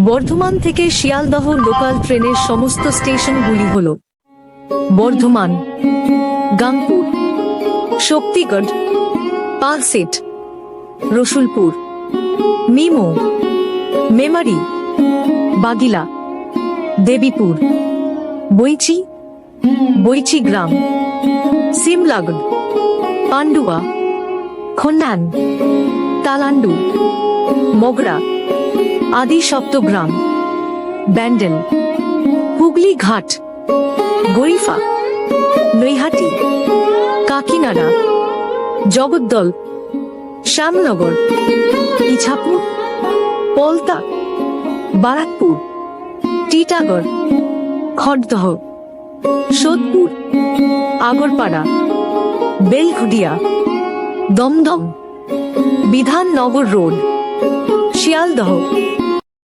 বর্ধমান থেকে শিয়ালদহ লোকাল ট্রেনের সমস্ত স্টেশনগুলি হল বর্ধমান, গাংপুর, শক্তিগড়, পালসেট, রসুলপুর মিমো মেমারি, বাগিলা, দেবীপুর, বৈচি বইচি গ্রাম সিমলাগড় পান্ডুয়া, খন্নান, তালান্ডু, মগরা আদি সপ্তগ্রাম, ব্যান্ডেল, হুগলি ঘাট, গরিফা, নৈহাটি, কাকিনাড়া, জগদ্দল, শ্যামনগর, ইছাপুর, পলতা, বারাকপুর, টিটাগড়, খড়দহ, সোদপুর, আগরপাড়া বেলঘুডিয়া দমদম, বিধাননগর রোড। শিয়ালদহ।